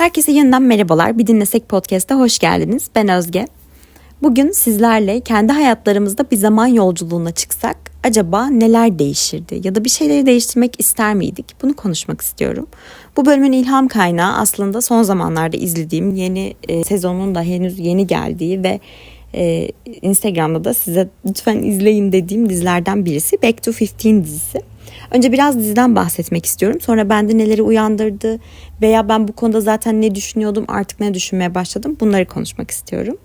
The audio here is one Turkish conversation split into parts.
Herkese yeniden merhabalar. Bir Dinlesek Podcast'a hoş geldiniz. Ben Özge. Bugün sizlerle kendi hayatlarımızda bir zaman yolculuğuna çıksak acaba neler değişirdi ya da bir şeyleri değiştirmek ister miydik? Bunu konuşmak istiyorum. Bu bölümün ilham kaynağı aslında son zamanlarda izlediğim yeni e, sezonun da henüz yeni geldiği ve e, Instagram'da da size lütfen izleyin dediğim dizilerden birisi Back to 15 dizisi. Önce biraz diziden bahsetmek istiyorum. Sonra bende neleri uyandırdı veya ben bu konuda zaten ne düşünüyordum artık ne düşünmeye başladım bunları konuşmak istiyorum.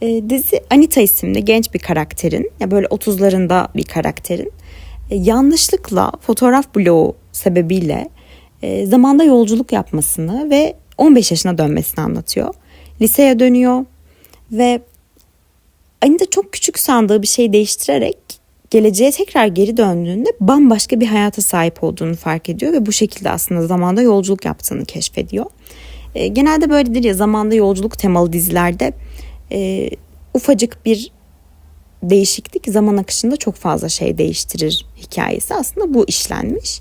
E, dizi Anita isimli genç bir karakterin ya böyle 30'larında bir karakterin e, yanlışlıkla fotoğraf bloğu sebebiyle e, zamanda yolculuk yapmasını ve 15 yaşına dönmesini anlatıyor. Liseye dönüyor ve Anita çok küçük sandığı bir şey değiştirerek geleceğe tekrar geri döndüğünde bambaşka bir hayata sahip olduğunu fark ediyor ve bu şekilde aslında zamanda yolculuk yaptığını keşfediyor. E, genelde böyledir ya zamanda yolculuk temalı dizilerde e, ufacık bir değişiklik zaman akışında çok fazla şey değiştirir hikayesi aslında bu işlenmiş.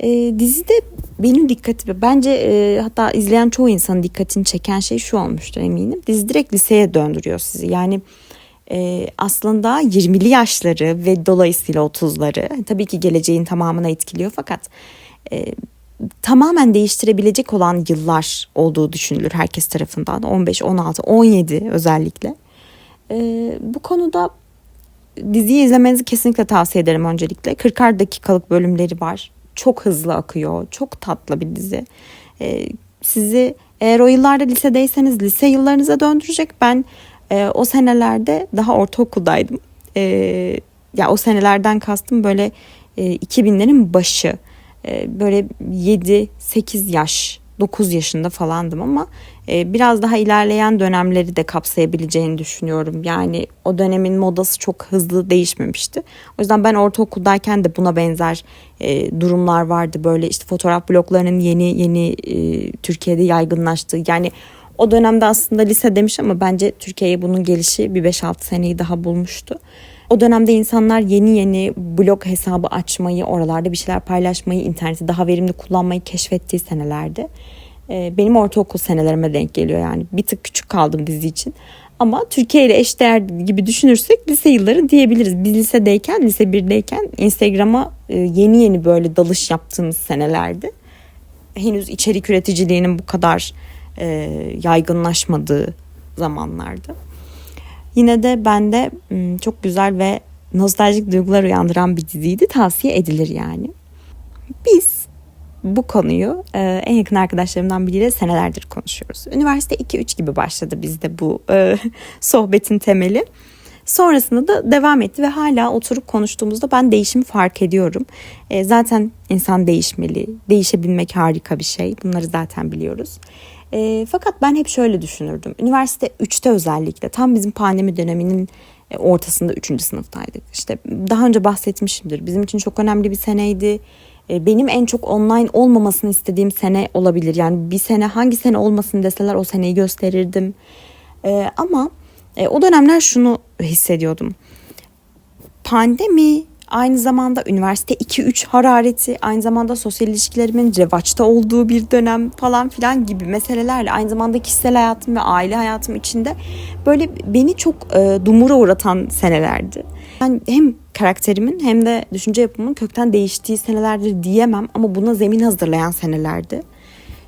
E, dizide benim dikkatimi bence e, hatta izleyen çoğu insanın dikkatini çeken şey şu olmuştur eminim. Dizi direkt liseye döndürüyor sizi. Yani e, aslında 20'li yaşları ve dolayısıyla 30'ları tabii ki geleceğin tamamına etkiliyor fakat e, tamamen değiştirebilecek olan yıllar olduğu düşünülür herkes tarafından 15, 16, 17 özellikle. E, bu konuda diziyi izlemenizi kesinlikle tavsiye ederim öncelikle. 40'ar dakikalık bölümleri var. Çok hızlı akıyor. Çok tatlı bir dizi. E, sizi eğer o yıllarda lisedeyseniz lise yıllarınıza döndürecek. Ben e, o senelerde daha ortaokuldaydım. E, ya o senelerden kastım böyle e, 2000'lerin başı. E, böyle 7-8 yaş 9 yaşında falandım ama e, biraz daha ilerleyen dönemleri de kapsayabileceğini düşünüyorum. Yani o dönemin modası çok hızlı değişmemişti. O yüzden ben ortaokuldayken de buna benzer e, durumlar vardı. Böyle işte fotoğraf bloklarının yeni yeni e, Türkiye'de yaygınlaştığı yani o dönemde aslında lise demiş ama bence Türkiye'ye bunun gelişi bir 5-6 seneyi daha bulmuştu. O dönemde insanlar yeni yeni blog hesabı açmayı, oralarda bir şeyler paylaşmayı, interneti daha verimli kullanmayı keşfettiği senelerde. Ee, benim ortaokul senelerime denk geliyor yani. Bir tık küçük kaldım dizi için. Ama Türkiye ile eşdeğer gibi düşünürsek lise yılları diyebiliriz. Biz lisedeyken, lise 1'deyken Instagram'a e, yeni yeni böyle dalış yaptığımız senelerde. Henüz içerik üreticiliğinin bu kadar e, yaygınlaşmadığı zamanlardı. Yine de bende çok güzel ve nostaljik duygular uyandıran bir diziydi. Tavsiye edilir yani. Biz bu konuyu e, en yakın arkadaşlarımdan biriyle senelerdir konuşuyoruz. Üniversite 2-3 gibi başladı bizde bu e, sohbetin temeli. Sonrasında da devam etti ve hala oturup konuştuğumuzda ben değişimi fark ediyorum. E, zaten insan değişmeli, değişebilmek harika bir şey. Bunları zaten biliyoruz. E, fakat ben hep şöyle düşünürdüm. Üniversite 3'te özellikle tam bizim pandemi döneminin e, ortasında 3. sınıftaydık. İşte daha önce bahsetmişimdir. Bizim için çok önemli bir seneydi. E, benim en çok online olmamasını istediğim sene olabilir. Yani bir sene hangi sene olmasın deseler o seneyi gösterirdim. E, ama e, o dönemler şunu hissediyordum. Pandemi Aynı zamanda üniversite 2-3 harareti, aynı zamanda sosyal ilişkilerimin revaçta olduğu bir dönem falan filan gibi meselelerle aynı zamanda kişisel hayatım ve aile hayatım içinde böyle beni çok e, dumura uğratan senelerdi. Ben hem karakterimin hem de düşünce yapımın kökten değiştiği senelerdir diyemem ama buna zemin hazırlayan senelerdi.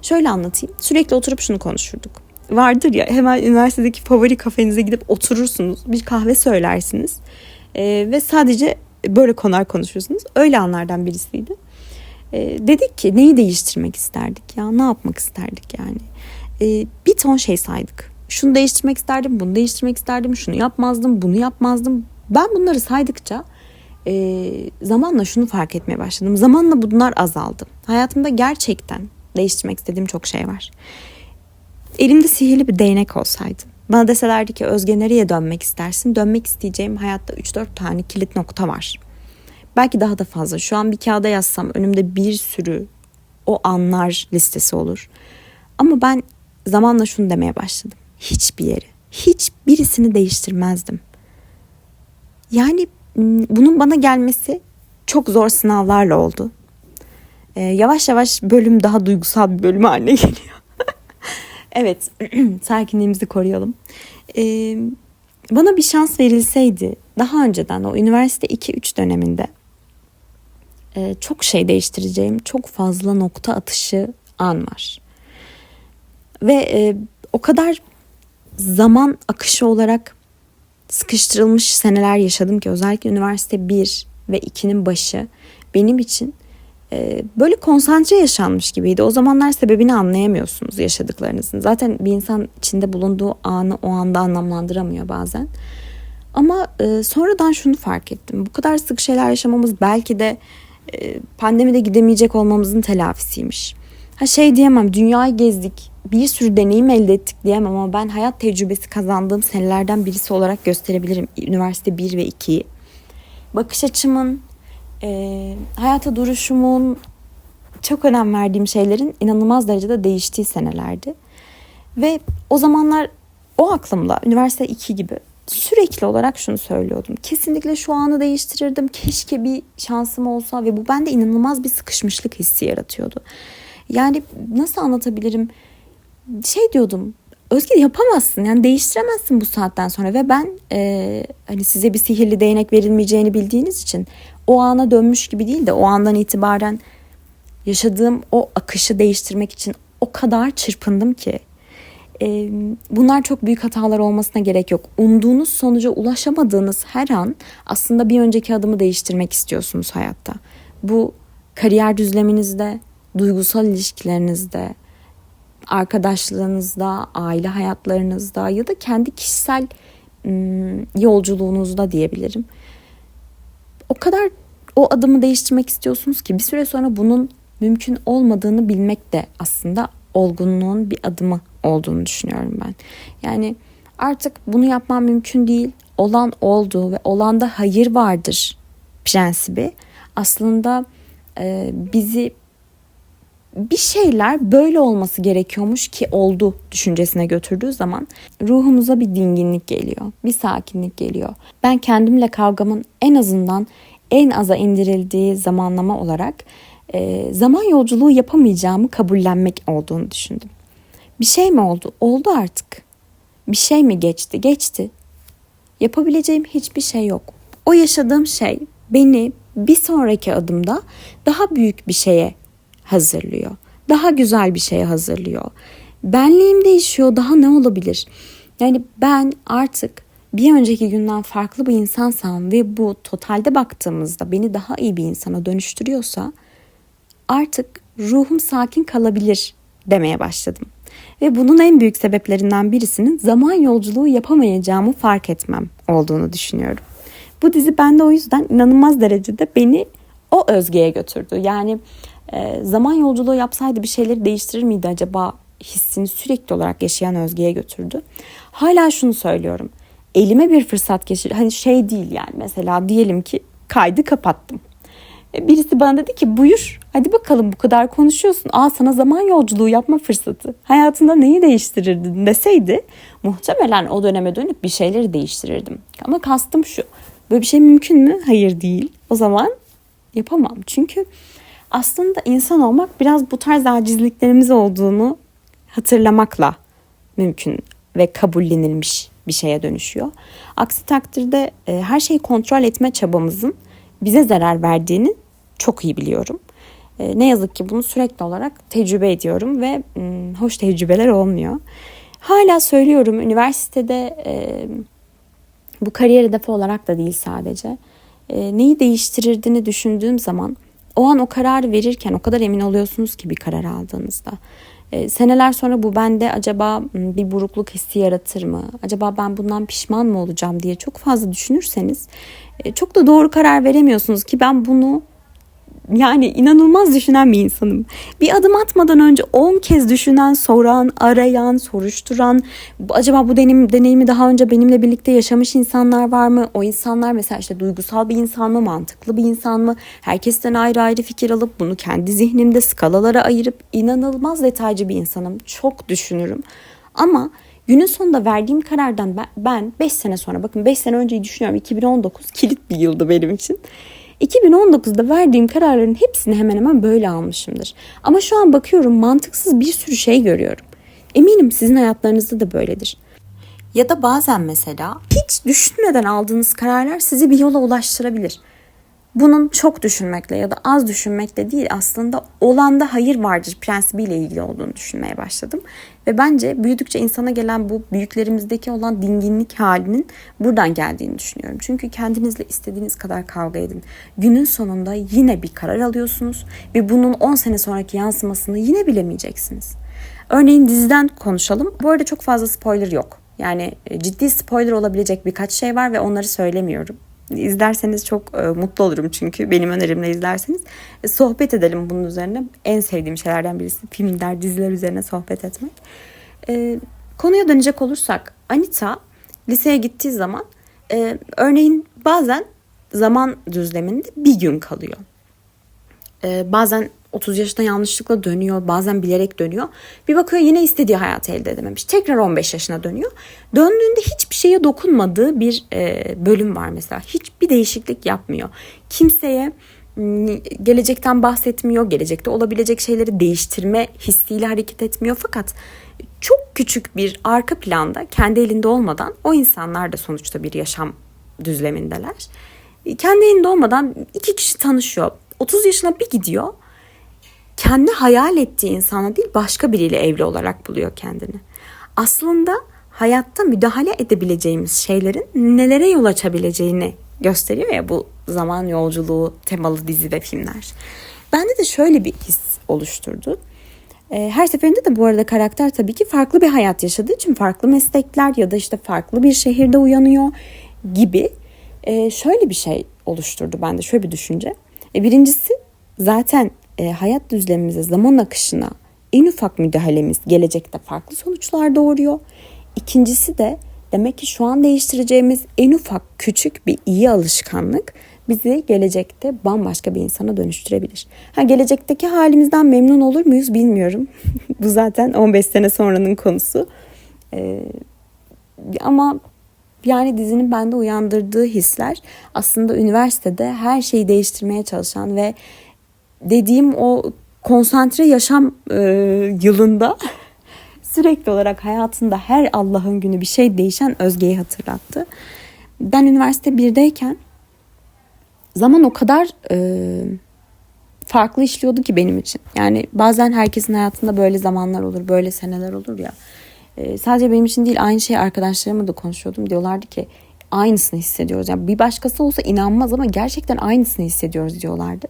Şöyle anlatayım. Sürekli oturup şunu konuşurduk. Vardır ya hemen üniversitedeki favori kafenize gidip oturursunuz. Bir kahve söylersiniz. Ee, ve sadece böyle konular konuşuyorsunuz. Öyle anlardan birisiydi. E, dedik ki neyi değiştirmek isterdik ya ne yapmak isterdik yani. E, bir ton şey saydık. Şunu değiştirmek isterdim, bunu değiştirmek isterdim, şunu yapmazdım, bunu yapmazdım. Ben bunları saydıkça e, zamanla şunu fark etmeye başladım. Zamanla bunlar azaldı. Hayatımda gerçekten değiştirmek istediğim çok şey var. Elimde sihirli bir değnek olsaydı bana deselerdi ki Özge nereye dönmek istersin? Dönmek isteyeceğim hayatta 3-4 tane kilit nokta var. Belki daha da fazla. Şu an bir kağıda yazsam önümde bir sürü o anlar listesi olur. Ama ben zamanla şunu demeye başladım. Hiçbir yeri, hiçbirisini değiştirmezdim. Yani bunun bana gelmesi çok zor sınavlarla oldu. Ee, yavaş yavaş bölüm daha duygusal bir bölüm haline geliyor. Evet, sakinliğimizi koruyalım. Ee, bana bir şans verilseydi daha önceden o üniversite 2-3 döneminde e, çok şey değiştireceğim, çok fazla nokta atışı an var. Ve e, o kadar zaman akışı olarak sıkıştırılmış seneler yaşadım ki özellikle üniversite 1 ve 2'nin başı benim için e, böyle konsantre yaşanmış gibiydi. O zamanlar sebebini anlayamıyorsunuz yaşadıklarınızın. Zaten bir insan içinde bulunduğu anı o anda anlamlandıramıyor bazen. Ama e, sonradan şunu fark ettim. Bu kadar sık şeyler yaşamamız belki de e, pandemide gidemeyecek olmamızın telafisiymiş. Ha şey diyemem dünyayı gezdik bir sürü deneyim elde ettik diyemem ama ben hayat tecrübesi kazandığım senelerden birisi olarak gösterebilirim üniversite 1 ve 2'yi. Bakış açımın, e, hayata duruşumun çok önem verdiğim şeylerin inanılmaz derecede değiştiği senelerdi. Ve o zamanlar o aklımla üniversite 2 gibi sürekli olarak şunu söylüyordum. Kesinlikle şu anı değiştirirdim. Keşke bir şansım olsa ve bu bende inanılmaz bir sıkışmışlık hissi yaratıyordu. Yani nasıl anlatabilirim? Şey diyordum. Özge yapamazsın yani değiştiremezsin bu saatten sonra ve ben e, hani size bir sihirli değnek verilmeyeceğini bildiğiniz için o ana dönmüş gibi değil de o andan itibaren yaşadığım o akışı değiştirmek için o kadar çırpındım ki e, bunlar çok büyük hatalar olmasına gerek yok. Umduğunuz sonuca ulaşamadığınız her an aslında bir önceki adımı değiştirmek istiyorsunuz hayatta. Bu kariyer düzleminizde, duygusal ilişkilerinizde, arkadaşlarınızda, aile hayatlarınızda ya da kendi kişisel yolculuğunuzda diyebilirim. O kadar o adımı değiştirmek istiyorsunuz ki bir süre sonra bunun mümkün olmadığını bilmek de aslında olgunluğun bir adımı olduğunu düşünüyorum ben. Yani artık bunu yapmam mümkün değil. Olan oldu ve olanda hayır vardır prensibi aslında bizi bir şeyler böyle olması gerekiyormuş ki oldu düşüncesine götürdüğü zaman ruhumuza bir dinginlik geliyor, bir sakinlik geliyor. Ben kendimle kavgamın en azından en aza indirildiği zamanlama olarak e, zaman yolculuğu yapamayacağımı kabullenmek olduğunu düşündüm. Bir şey mi oldu? Oldu artık. Bir şey mi geçti? Geçti. Yapabileceğim hiçbir şey yok. O yaşadığım şey beni bir sonraki adımda daha büyük bir şeye hazırlıyor. Daha güzel bir şeye hazırlıyor. Benliğim değişiyor. Daha ne olabilir? Yani ben artık bir önceki günden farklı bir insansam ve bu totalde baktığımızda beni daha iyi bir insana dönüştürüyorsa artık ruhum sakin kalabilir demeye başladım. Ve bunun en büyük sebeplerinden birisinin zaman yolculuğu yapamayacağımı fark etmem olduğunu düşünüyorum. Bu dizi bende o yüzden inanılmaz derecede beni o özgeye götürdü. Yani e, zaman yolculuğu yapsaydı bir şeyleri değiştirir miydi acaba hissini sürekli olarak yaşayan Özge'ye götürdü. Hala şunu söylüyorum. Elime bir fırsat geçir. Hani şey değil yani mesela diyelim ki kaydı kapattım. E, birisi bana dedi ki buyur hadi bakalım bu kadar konuşuyorsun. Aa sana zaman yolculuğu yapma fırsatı. Hayatında neyi değiştirirdin deseydi muhtemelen o döneme dönüp bir şeyleri değiştirirdim. Ama kastım şu. Böyle bir şey mümkün mü? Hayır değil. O zaman yapamam. Çünkü aslında insan olmak biraz bu tarz acizliklerimiz olduğunu hatırlamakla mümkün ve kabullenilmiş bir şeye dönüşüyor. Aksi takdirde e, her şeyi kontrol etme çabamızın bize zarar verdiğini çok iyi biliyorum. E, ne yazık ki bunu sürekli olarak tecrübe ediyorum ve m, hoş tecrübeler olmuyor. Hala söylüyorum üniversitede e, bu kariyer hedefi olarak da değil sadece. E, neyi değiştirirdiğini düşündüğüm zaman o an o kararı verirken o kadar emin oluyorsunuz ki bir karar aldığınızda. E, seneler sonra bu bende acaba bir burukluk hissi yaratır mı? Acaba ben bundan pişman mı olacağım diye çok fazla düşünürseniz e, çok da doğru karar veremiyorsunuz ki ben bunu yani inanılmaz düşünen bir insanım. Bir adım atmadan önce 10 kez düşünen, soran, arayan, soruşturan, acaba bu deneyim, deneyimi daha önce benimle birlikte yaşamış insanlar var mı? O insanlar mesela işte duygusal bir insan mı, mantıklı bir insan mı? Herkesten ayrı ayrı fikir alıp bunu kendi zihnimde skalalara ayırıp inanılmaz detaycı bir insanım. Çok düşünürüm. Ama günün sonunda verdiğim karardan ben 5 sene sonra bakın 5 sene önceyi düşünüyorum 2019 kilit bir yıldı benim için. 2019'da verdiğim kararların hepsini hemen hemen böyle almışımdır. Ama şu an bakıyorum mantıksız bir sürü şey görüyorum. Eminim sizin hayatlarınızda da böyledir. Ya da bazen mesela hiç düşünmeden aldığınız kararlar sizi bir yola ulaştırabilir. Bunun çok düşünmekle ya da az düşünmekle değil aslında olanda hayır vardır prensibiyle ilgili olduğunu düşünmeye başladım. Ve bence büyüdükçe insana gelen bu büyüklerimizdeki olan dinginlik halinin buradan geldiğini düşünüyorum. Çünkü kendinizle istediğiniz kadar kavga edin. Günün sonunda yine bir karar alıyorsunuz ve bunun 10 sene sonraki yansımasını yine bilemeyeceksiniz. Örneğin diziden konuşalım. Bu arada çok fazla spoiler yok. Yani e, ciddi spoiler olabilecek birkaç şey var ve onları söylemiyorum. İzlerseniz çok e, mutlu olurum çünkü benim önerimle izlerseniz. E, sohbet edelim bunun üzerine. En sevdiğim şeylerden birisi filmler, diziler üzerine sohbet etmek. E, konuya dönecek olursak Anita liseye gittiği zaman e, örneğin bazen zaman düzleminde bir gün kalıyor. E, bazen 30 yaşında yanlışlıkla dönüyor. Bazen bilerek dönüyor. Bir bakıyor yine istediği hayatı elde edememiş. Tekrar 15 yaşına dönüyor. Döndüğünde hiçbir şeye dokunmadığı bir e, bölüm var mesela. Hiçbir değişiklik yapmıyor. Kimseye gelecekten bahsetmiyor. Gelecekte olabilecek şeyleri değiştirme hissiyle hareket etmiyor. Fakat çok küçük bir arka planda kendi elinde olmadan o insanlar da sonuçta bir yaşam düzlemindeler. Kendi elinde olmadan iki kişi tanışıyor. 30 yaşına bir gidiyor kendi hayal ettiği insana değil başka biriyle evli olarak buluyor kendini. Aslında hayatta müdahale edebileceğimiz şeylerin nelere yol açabileceğini gösteriyor ya bu zaman yolculuğu temalı dizi ve filmler. Bende de şöyle bir his oluşturdu. Ee, her seferinde de bu arada karakter tabii ki farklı bir hayat yaşadığı için farklı meslekler ya da işte farklı bir şehirde uyanıyor gibi ee, şöyle bir şey oluşturdu bende şöyle bir düşünce. E, birincisi zaten e, hayat düzlemimize, zaman akışına en ufak müdahalemiz gelecekte farklı sonuçlar doğuruyor. İkincisi de demek ki şu an değiştireceğimiz en ufak küçük bir iyi alışkanlık bizi gelecekte bambaşka bir insana dönüştürebilir. Ha gelecekteki halimizden memnun olur muyuz bilmiyorum. Bu zaten 15 sene sonranın konusu. Ee, ama yani dizinin bende uyandırdığı hisler aslında üniversitede her şeyi değiştirmeye çalışan ve dediğim o konsantre yaşam e, yılında sürekli olarak hayatında her Allah'ın günü bir şey değişen Özge'yi hatırlattı. Ben üniversite birdeyken zaman o kadar e, farklı işliyordu ki benim için. Yani bazen herkesin hayatında böyle zamanlar olur, böyle seneler olur ya. E, sadece benim için değil aynı şey arkadaşlarımla da konuşuyordum. Diyorlardı ki aynısını hissediyoruz. Yani bir başkası olsa inanmaz ama gerçekten aynısını hissediyoruz diyorlardı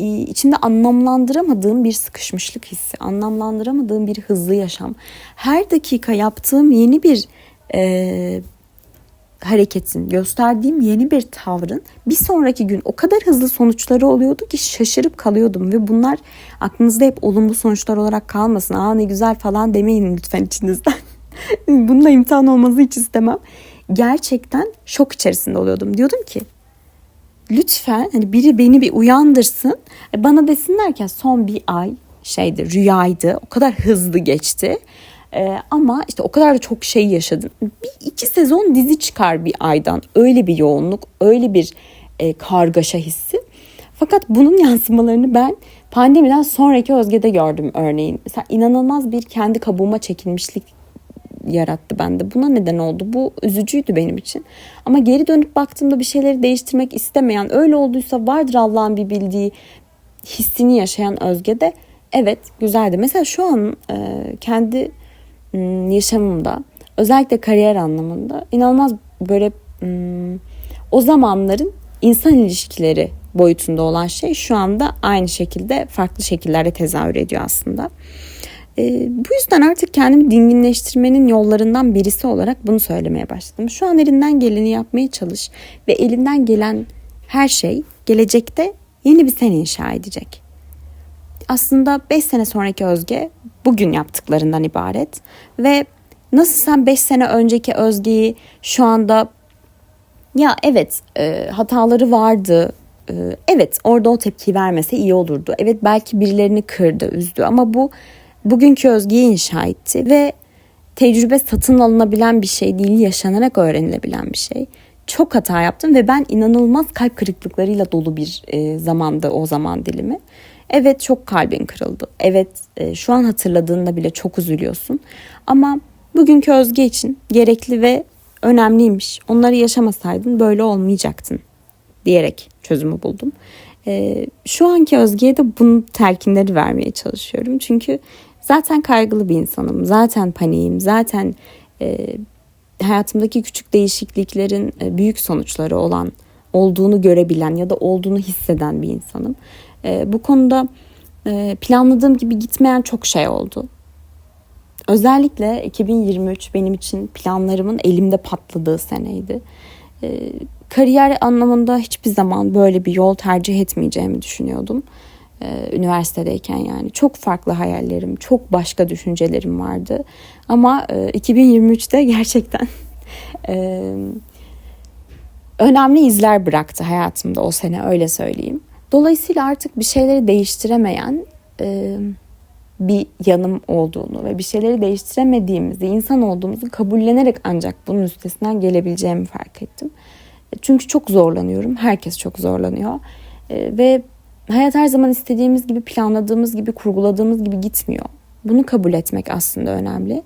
içinde anlamlandıramadığım bir sıkışmışlık hissi, anlamlandıramadığım bir hızlı yaşam. Her dakika yaptığım yeni bir e, hareketin, gösterdiğim yeni bir tavrın bir sonraki gün o kadar hızlı sonuçları oluyordu ki şaşırıp kalıyordum ve bunlar aklınızda hep olumlu sonuçlar olarak kalmasın. Aa ne güzel falan demeyin lütfen içinizden. Bununla imtihan olması hiç istemem. Gerçekten şok içerisinde oluyordum. Diyordum ki lütfen hani biri beni bir uyandırsın. E, bana desinler ki son bir ay şeydi rüyaydı. O kadar hızlı geçti. Ee, ama işte o kadar da çok şey yaşadım. Bir iki sezon dizi çıkar bir aydan. Öyle bir yoğunluk, öyle bir e, kargaşa hissi. Fakat bunun yansımalarını ben pandemiden sonraki Özge'de gördüm örneğin. Mesela inanılmaz bir kendi kabuğuma çekilmişlik yarattı bende. Buna neden oldu. Bu üzücüydü benim için. Ama geri dönüp baktığımda bir şeyleri değiştirmek istemeyen, öyle olduysa vardır Allah'ın bir bildiği hissini yaşayan Özge de evet güzeldi. Mesela şu an e, kendi m, yaşamımda özellikle kariyer anlamında inanılmaz böyle m, o zamanların insan ilişkileri boyutunda olan şey şu anda aynı şekilde farklı şekillerde tezahür ediyor aslında. E, bu yüzden artık kendimi dinginleştirmenin yollarından birisi olarak bunu söylemeye başladım. Şu an elinden geleni yapmaya çalış ve elinden gelen her şey gelecekte yeni bir sen inşa edecek. Aslında 5 sene sonraki Özge bugün yaptıklarından ibaret ve nasıl sen 5 sene önceki Özge'yi şu anda ya evet e, hataları vardı e, evet orada o tepki vermese iyi olurdu. Evet belki birilerini kırdı, üzdü ama bu bugünkü Özge'yi inşa etti ve tecrübe satın alınabilen bir şey değil, yaşanarak öğrenilebilen bir şey. Çok hata yaptım ve ben inanılmaz kalp kırıklıklarıyla dolu bir e, zamanda o zaman dilimi. Evet çok kalbin kırıldı. Evet e, şu an hatırladığında bile çok üzülüyorsun. Ama bugünkü Özge için gerekli ve önemliymiş. Onları yaşamasaydın böyle olmayacaktın diyerek çözümü buldum. E, şu anki Özge'ye de bunu telkinleri vermeye çalışıyorum. Çünkü zaten kaygılı bir insanım. Zaten paniğim. Zaten e, hayatımdaki küçük değişikliklerin e, büyük sonuçları olan olduğunu görebilen ya da olduğunu hisseden bir insanım. E, bu konuda e, planladığım gibi gitmeyen çok şey oldu. Özellikle 2023 benim için planlarımın elimde patladığı seneydi. E, kariyer anlamında hiçbir zaman böyle bir yol tercih etmeyeceğimi düşünüyordum. E, üniversitedeyken yani çok farklı hayallerim, çok başka düşüncelerim vardı. Ama e, 2023'te gerçekten e, önemli izler bıraktı hayatımda o sene öyle söyleyeyim. Dolayısıyla artık bir şeyleri değiştiremeyen e, bir yanım olduğunu ve bir şeyleri değiştiremediğimizi, insan olduğumuzu kabullenerek ancak bunun üstesinden gelebileceğimi fark ettim. Çünkü çok zorlanıyorum. Herkes çok zorlanıyor. Ve hayat her zaman istediğimiz gibi, planladığımız gibi, kurguladığımız gibi gitmiyor. Bunu kabul etmek aslında önemli.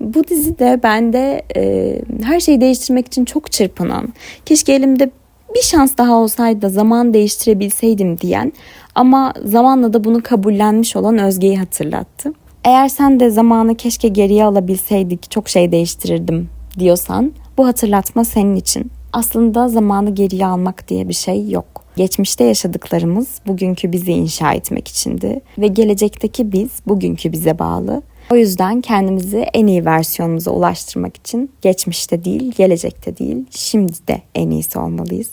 Bu dizide bende e, her şeyi değiştirmek için çok çırpınan, keşke elimde bir şans daha olsaydı da zaman değiştirebilseydim diyen ama zamanla da bunu kabullenmiş olan Özge'yi hatırlattı. Eğer sen de zamanı keşke geriye alabilseydik çok şey değiştirirdim diyorsan bu hatırlatma senin için. Aslında zamanı geriye almak diye bir şey yok. Geçmişte yaşadıklarımız bugünkü bizi inşa etmek içindi ve gelecekteki biz bugünkü bize bağlı. O yüzden kendimizi en iyi versiyonumuza ulaştırmak için geçmişte değil, gelecekte değil, şimdi de en iyisi olmalıyız.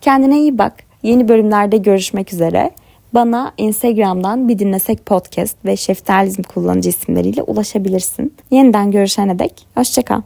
Kendine iyi bak. Yeni bölümlerde görüşmek üzere. Bana Instagram'dan bir dinlesek podcast ve şeftalizm kullanıcı isimleriyle ulaşabilirsin. Yeniden görüşene dek hoşçakal.